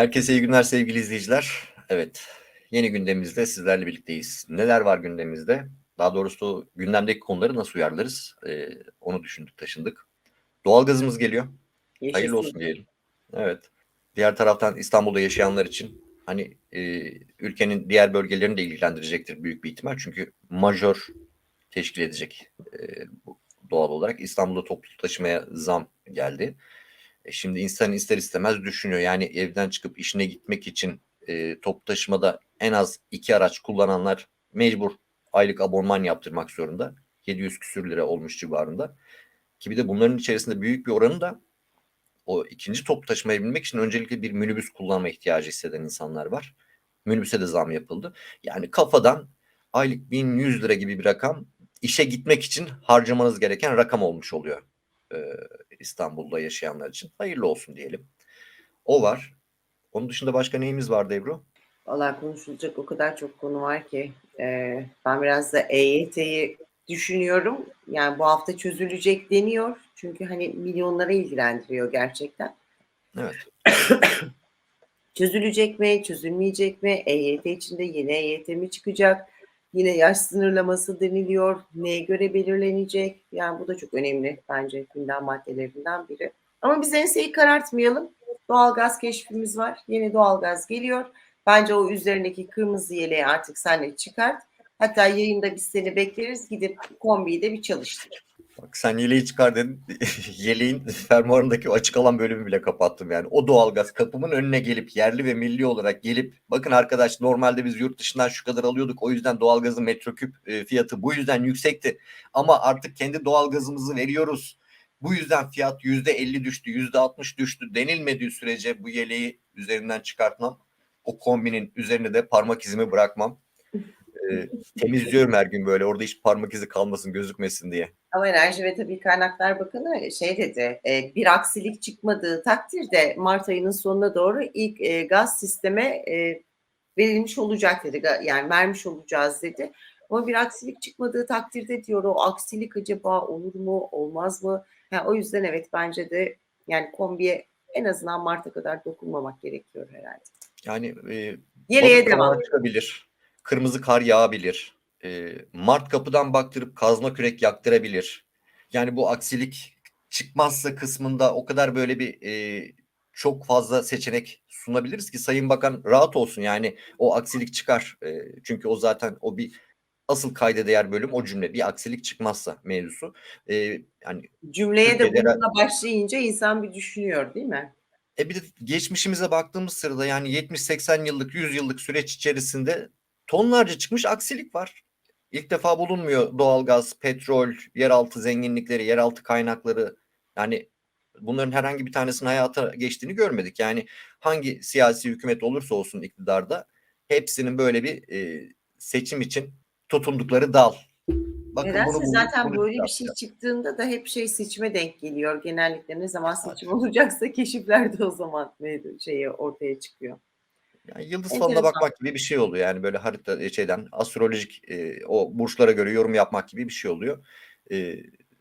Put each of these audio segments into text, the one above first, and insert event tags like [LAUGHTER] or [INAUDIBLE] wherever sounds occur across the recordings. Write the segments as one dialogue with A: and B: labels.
A: Herkese iyi günler sevgili izleyiciler. Evet, yeni gündemimizde sizlerle birlikteyiz. Neler var gündemimizde? Daha doğrusu gündemdeki konuları nasıl uyarlarız? Ee, onu düşündük, taşındık. Doğalgazımız geliyor.
B: Yaşasın.
A: Hayırlı olsun diyelim. Evet. Diğer taraftan İstanbul'da yaşayanlar için hani e, ülkenin diğer bölgelerini de ilgilendirecektir büyük bir ihtimal. Çünkü majör teşkil edecek e, doğal olarak. İstanbul'da toplu taşımaya zam geldi. E, şimdi insan ister istemez düşünüyor. Yani evden çıkıp işine gitmek için e, toplu taşımada en az iki araç kullananlar mecbur aylık abonman yaptırmak zorunda. 700 küsür lira olmuş civarında. Ki bir de bunların içerisinde büyük bir oranı da o ikinci toplu taşımaya binmek için öncelikle bir minibüs kullanma ihtiyacı hisseden insanlar var. Minibüse de zam yapıldı. Yani kafadan aylık 1100 lira gibi bir rakam işe gitmek için harcamanız gereken rakam olmuş oluyor. Ee, İstanbul'da yaşayanlar için. Hayırlı olsun diyelim. O var. Onun dışında başka neyimiz var Ebru?
B: Valla konuşulacak o kadar çok konu var ki. Ee, ben biraz da EYT'yi düşünüyorum. Yani bu hafta çözülecek deniyor. Çünkü hani milyonlara ilgilendiriyor gerçekten.
A: Evet. [COUGHS]
B: Çözülecek mi, çözülmeyecek mi? EYT içinde yeni EYT mi çıkacak? Yine yaş sınırlaması deniliyor. Neye göre belirlenecek? Yani bu da çok önemli bence gündem maddelerinden biri. Ama biz enseyi karartmayalım. Doğalgaz keşfimiz var. Yeni doğalgaz geliyor. Bence o üzerindeki kırmızı yeleği artık senle çıkart. Hatta yayında biz seni bekleriz. Gidip kombiyi de bir çalıştır.
A: Bak sen yeleği çıkar dedin. [LAUGHS] Yeleğin fermuarındaki açık alan bölümü bile kapattım yani. O doğalgaz kapımın önüne gelip yerli ve milli olarak gelip bakın arkadaş normalde biz yurt dışından şu kadar alıyorduk. O yüzden doğalgazın metreküp e, fiyatı bu yüzden yüksekti. Ama artık kendi doğalgazımızı veriyoruz. Bu yüzden fiyat yüzde elli düştü, yüzde altmış düştü denilmediği sürece bu yeleği üzerinden çıkartmam. O kombinin üzerine de parmak izimi bırakmam. E, temizliyorum her gün böyle orada hiç parmak izi kalmasın gözükmesin diye.
B: Ama Enerji ve Tabii Kaynaklar Bakanı şey dedi, e, bir aksilik çıkmadığı takdirde Mart ayının sonuna doğru ilk e, gaz sisteme e, verilmiş olacak dedi. Yani vermiş olacağız dedi. Ama bir aksilik çıkmadığı takdirde diyor o aksilik acaba olur mu olmaz mı? Yani o yüzden evet bence de yani kombiye en azından Mart'a kadar dokunmamak gerekiyor herhalde.
A: Yani e, balık
B: devam.
A: çıkabilir. Kırmızı kar yağabilir. E, Mart kapıdan baktırıp kazma kürek yaktırabilir. Yani bu aksilik çıkmazsa kısmında o kadar böyle bir e, çok fazla seçenek sunabiliriz ki Sayın Bakan rahat olsun. Yani o aksilik çıkar. E, çünkü o zaten o bir asıl kayda değer bölüm o cümle. Bir aksilik çıkmazsa mevzusu. E, yani
B: Cümleye de bununla başlayınca insan bir düşünüyor değil mi?
A: E bir de geçmişimize baktığımız sırada yani 70-80 yıllık 100 yıllık süreç içerisinde tonlarca çıkmış aksilik var. İlk defa bulunmuyor doğalgaz, petrol, yeraltı zenginlikleri, yeraltı kaynakları. Yani bunların herhangi bir tanesinin hayata geçtiğini görmedik. Yani hangi siyasi hükümet olursa olsun iktidarda hepsinin böyle bir e, seçim için tutundukları dal. Bakın
B: Nedense
A: bunu bulduk,
B: zaten
A: bunu
B: böyle bir şey
A: yapacağız.
B: çıktığında da hep şey seçime denk geliyor. Genellikle ne zaman seçim [LAUGHS] olacaksa keşifler de o zaman şeye ortaya çıkıyor.
A: Yani yıldız
B: Enteresan.
A: falına bakmak gibi bir şey oluyor. Yani böyle harita e, şeyden astrolojik e, o burçlara göre yorum yapmak gibi bir şey oluyor. E,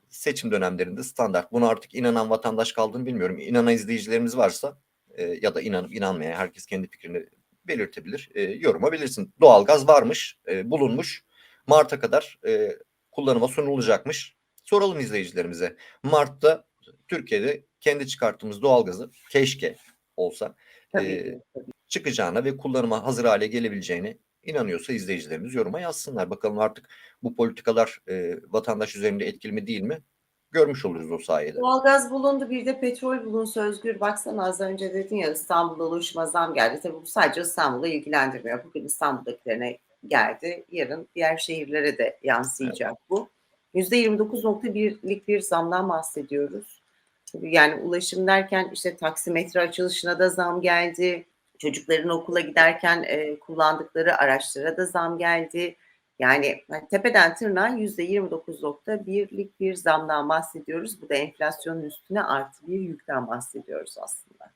A: seçim dönemlerinde standart. Bunu artık inanan vatandaş kaldığını bilmiyorum. İnanan izleyicilerimiz varsa e, ya da inanıp inanmayan herkes kendi fikrini belirtebilir. E, yoruma belirsin. Doğalgaz varmış, e, bulunmuş. Mart'a kadar e, kullanıma sunulacakmış. Soralım izleyicilerimize. Mart'ta Türkiye'de kendi çıkarttığımız doğalgazı keşke olsa
B: Tabii
A: e,
B: tabii.
A: Çıkacağına ve kullanıma hazır hale gelebileceğine inanıyorsa izleyicilerimiz yoruma yazsınlar. Bakalım artık bu politikalar e, vatandaş üzerinde etkili mi değil mi görmüş oluruz o sayede.
B: Doğalgaz bulundu bir de petrol bulunsa Özgür baksana az önce dedin ya İstanbul'da ulaşıma zam geldi. Tabii bu sadece İstanbul'u ilgilendirmiyor. Bugün İstanbul'dakilerine geldi. Yarın diğer şehirlere de yansıyacak bu. %29.1'lik bir zamdan bahsediyoruz. Yani ulaşım derken işte taksimetre açılışına da zam geldi. Çocukların okula giderken e, kullandıkları araçlara da zam geldi. Yani tepeden tırnağa %29.1'lik bir zamdan bahsediyoruz. Bu da enflasyonun üstüne artı bir yükten bahsediyoruz aslında.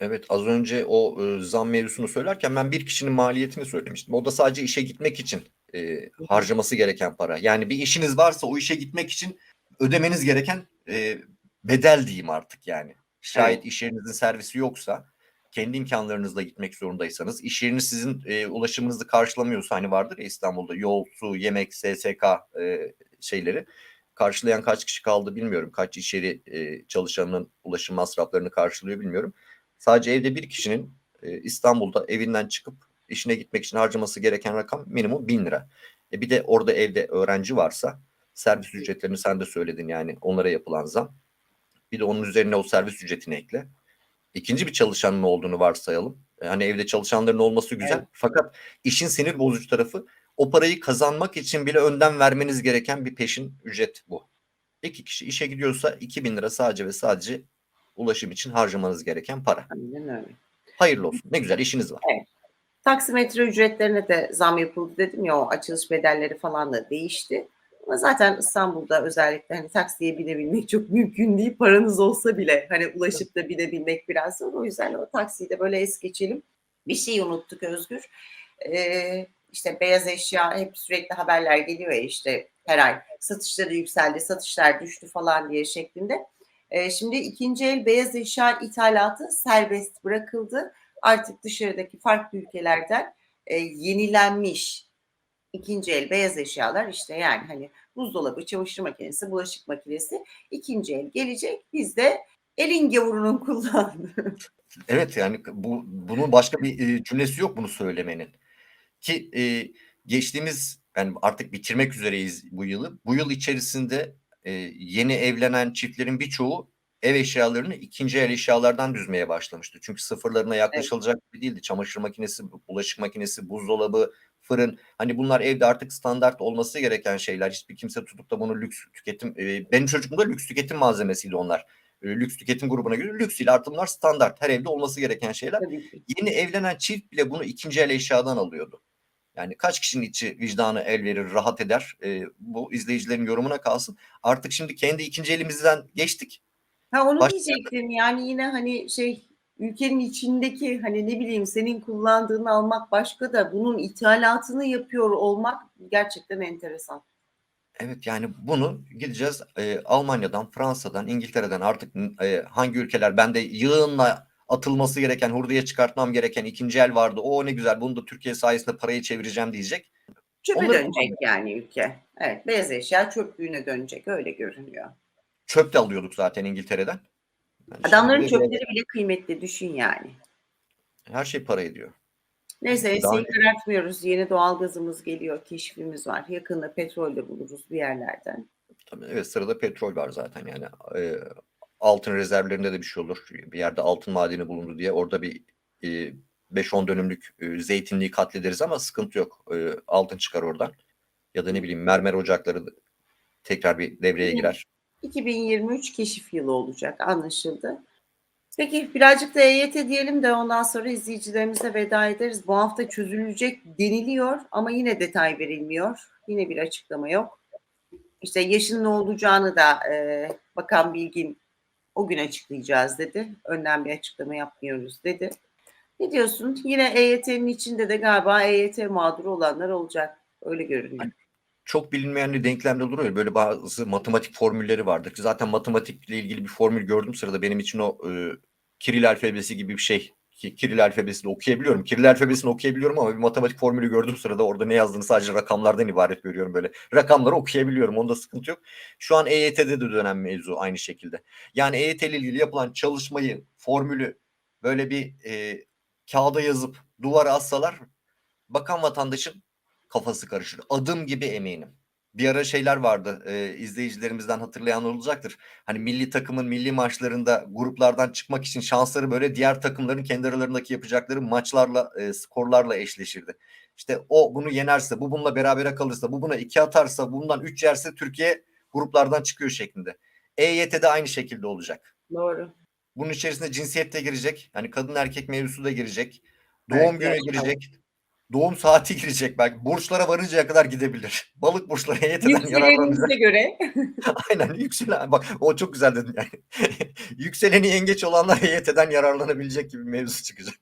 A: Evet az önce o e, zam mevzusunu söylerken ben bir kişinin maliyetini söylemiştim. O da sadece işe gitmek için e, harcaması gereken para. Yani bir işiniz varsa o işe gitmek için ödemeniz gereken e, bedel diyeyim artık yani. Şayet iş yerinizin servisi yoksa kendi imkanlarınızla gitmek zorundaysanız, iş yeriniz sizin e, ulaşımınızı karşılamıyorsa hani vardır ya İstanbul'da yol, su, yemek, SSK e, şeyleri karşılayan kaç kişi kaldı bilmiyorum. Kaç iş yeri e, çalışanının ulaşım masraflarını karşılıyor bilmiyorum. Sadece evde bir kişinin e, İstanbul'da evinden çıkıp işine gitmek için harcaması gereken rakam minimum 1000 lira. E bir de orada evde öğrenci varsa servis ücretlerini sen de söyledin yani onlara yapılan zam. Bir de onun üzerine o servis ücretini ekle. İkinci bir çalışanın olduğunu varsayalım. E, Hani evde çalışanların olması güzel.
B: Evet.
A: Fakat işin sinir bozucu tarafı o parayı kazanmak için bile önden vermeniz gereken bir peşin ücret bu. İki kişi işe gidiyorsa 2000 lira sadece ve sadece ulaşım için harcamanız gereken para.
B: Aynen öyle.
A: Hayırlı olsun. Ne güzel işiniz var.
B: Taksimetre ücretlerine de zam yapıldı dedim ya o açılış bedelleri falan da değişti. Ama zaten İstanbul'da özellikle hani taksiye binebilmek çok mümkün değil. Paranız olsa bile hani ulaşıp da binebilmek biraz zor. O yüzden o taksiyi de böyle es geçelim. Bir şey unuttuk Özgür. Ee, işte beyaz eşya hep sürekli haberler geliyor ya işte her ay satışları yükseldi, satışlar düştü falan diye şeklinde. Ee, şimdi ikinci el beyaz eşya ithalatı serbest bırakıldı artık dışarıdaki farklı ülkelerden e, yenilenmiş ikinci el beyaz eşyalar işte yani hani buzdolabı, çamaşır makinesi, bulaşık makinesi ikinci el gelecek. Biz de elin gavurunun [LAUGHS] kullandığı.
A: Evet yani bu bunun başka bir cümlesi yok bunu söylemenin. Ki e, geçtiğimiz yani artık bitirmek üzereyiz bu yılı. Bu yıl içerisinde e, yeni evlenen çiftlerin birçoğu ev eşyalarını ikinci el eşyalardan düzmeye başlamıştı. Çünkü sıfırlarına yaklaşılacak gibi değildi. Çamaşır makinesi, bulaşık makinesi, buzdolabı, fırın. Hani bunlar evde artık standart olması gereken şeyler. Hiçbir kimse tutup da bunu lüks tüketim. e, benim çocukluğumda lüks tüketim malzemesiydi onlar. E, lüks tüketim grubuna göre lüks ile artımlar standart. Her evde olması gereken şeyler.
B: Ki.
A: Yeni evlenen çift bile bunu ikinci el eşyadan alıyordu. Yani kaç kişinin içi vicdanı el verir, rahat eder. E, bu izleyicilerin yorumuna kalsın. Artık şimdi kendi ikinci elimizden geçtik.
B: Ha onu
A: Başka-
B: diyecektim yani yine hani şey ülkenin içindeki hani ne bileyim senin kullandığını almak başka da bunun ithalatını yapıyor olmak gerçekten enteresan.
A: Evet yani bunu gideceğiz e, Almanya'dan, Fransa'dan, İngiltere'den artık e, hangi ülkeler bende yığınla atılması gereken, hurdaya çıkartmam gereken ikinci el vardı. O ne güzel bunu da Türkiye sayesinde parayı çevireceğim diyecek.
B: Çöpe
A: Onları
B: dönecek yani ülke. Evet beyaz eşya çöplüğüne dönecek öyle görünüyor.
A: Çöp de alıyorduk zaten İngiltere'den. Yani
B: Adamların
A: şimdi
B: çöpleri bile kıymetli düşün yani.
A: her şey para ediyor.
B: Neyse
A: Daha-
B: enseyi karartmıyoruz. Yeni doğalgazımız geliyor. Keşfimiz var. Yakında petrol de buluruz bir yerlerden.
A: Tabii evet sırada petrol var zaten yani e, altın rezervlerinde de bir şey olur. Bir yerde altın madeni bulundu diye orada bir e, 5-10 dönümlük e, zeytinliği katlederiz ama sıkıntı yok. E, altın çıkar oradan. Ya da ne bileyim mermer ocakları tekrar bir devreye girer.
B: 2023 keşif yılı olacak anlaşıldı. Peki birazcık da EYT diyelim de ondan sonra izleyicilerimize veda ederiz. Bu hafta çözülecek deniliyor ama yine detay verilmiyor. Yine bir açıklama yok. İşte yaşın ne olacağını da e, Bakan Bilgin o gün açıklayacağız dedi. Önden bir açıklama yapmıyoruz dedi. Ne diyorsun? Yine EYT'nin içinde de galiba EYT mağduru olanlar olacak. Öyle görünüyor.
A: Çok bilinmeyen bir denklemde duruyor. Böyle bazı matematik formülleri vardır. Zaten matematikle ilgili bir formül gördüm sırada. Benim için o e, Kiril alfabesi gibi bir şey. Ki, Kiril alfabesini okuyabiliyorum. Kiril alfabesini okuyabiliyorum ama bir matematik formülü gördüm sırada. Orada ne yazdığını sadece rakamlardan ibaret görüyorum böyle. Rakamları okuyabiliyorum. Onda sıkıntı yok. Şu an EYT'de de dönen mevzu aynı şekilde. Yani EYT ile ilgili yapılan çalışmayı, formülü böyle bir e, kağıda yazıp duvara assalar bakan vatandaşın kafası karışır. Adım gibi eminim. Bir ara şeyler vardı e, izleyicilerimizden hatırlayan olacaktır. Hani milli takımın milli maçlarında gruplardan çıkmak için şansları böyle diğer takımların kendi aralarındaki yapacakları maçlarla e, skorlarla eşleşirdi. İşte o bunu yenerse, bu bununla berabere kalırsa, bu buna iki atarsa, bundan üç yerse Türkiye gruplardan çıkıyor şeklinde. EYT'de aynı şekilde olacak.
B: Doğru.
A: Bunun içerisinde cinsiyet de girecek. Yani kadın erkek mevzusu da girecek. Doğum
B: Evet,
A: günü girecek. Doğum saati girecek belki. Burçlara varıncaya kadar gidebilir. Balık burçları EYT'den yararlanacak.
B: Göre [LAUGHS]
A: Aynen yükselen. Bak o çok güzel dedin yani. [LAUGHS] Yükseleni yengeç olanlar EYT'den yararlanabilecek gibi bir mevzu çıkacak.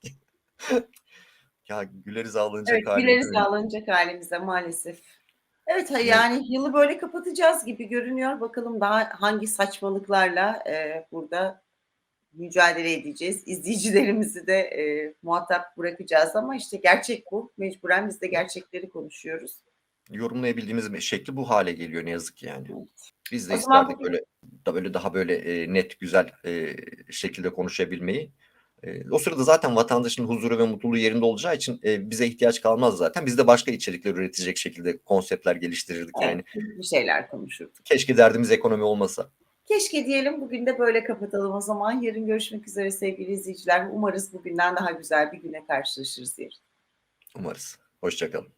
A: [LAUGHS] ya güleriz ağlanacak
B: Evet,
A: halimize
B: güleriz ağlanacak halimize maalesef. Evet yani yılı böyle kapatacağız gibi görünüyor. Bakalım daha hangi saçmalıklarla e, burada mücadele edeceğiz. İzleyicilerimizi de e, muhatap bırakacağız ama işte gerçek bu. Mecburen biz de gerçekleri konuşuyoruz.
A: Yorumlayabildiğimiz şekli bu hale geliyor ne yazık ki yani. Biz de
B: O
A: isterdik böyle da böyle daha böyle e, net güzel e, şekilde konuşabilmeyi. E, o sırada zaten vatandaşın huzuru ve mutluluğu yerinde olacağı için e, bize ihtiyaç kalmaz zaten. Biz de başka içerikler üretecek şekilde konseptler geliştirirdik yani.
B: Evet, bir şeyler konuşurduk.
A: Keşke derdimiz ekonomi olmasa.
B: Keşke diyelim bugün de böyle kapatalım o zaman. Yarın görüşmek üzere sevgili izleyiciler. Umarız bugünden daha güzel bir güne karşılaşırız diyelim.
A: Umarız. Hoşçakalın.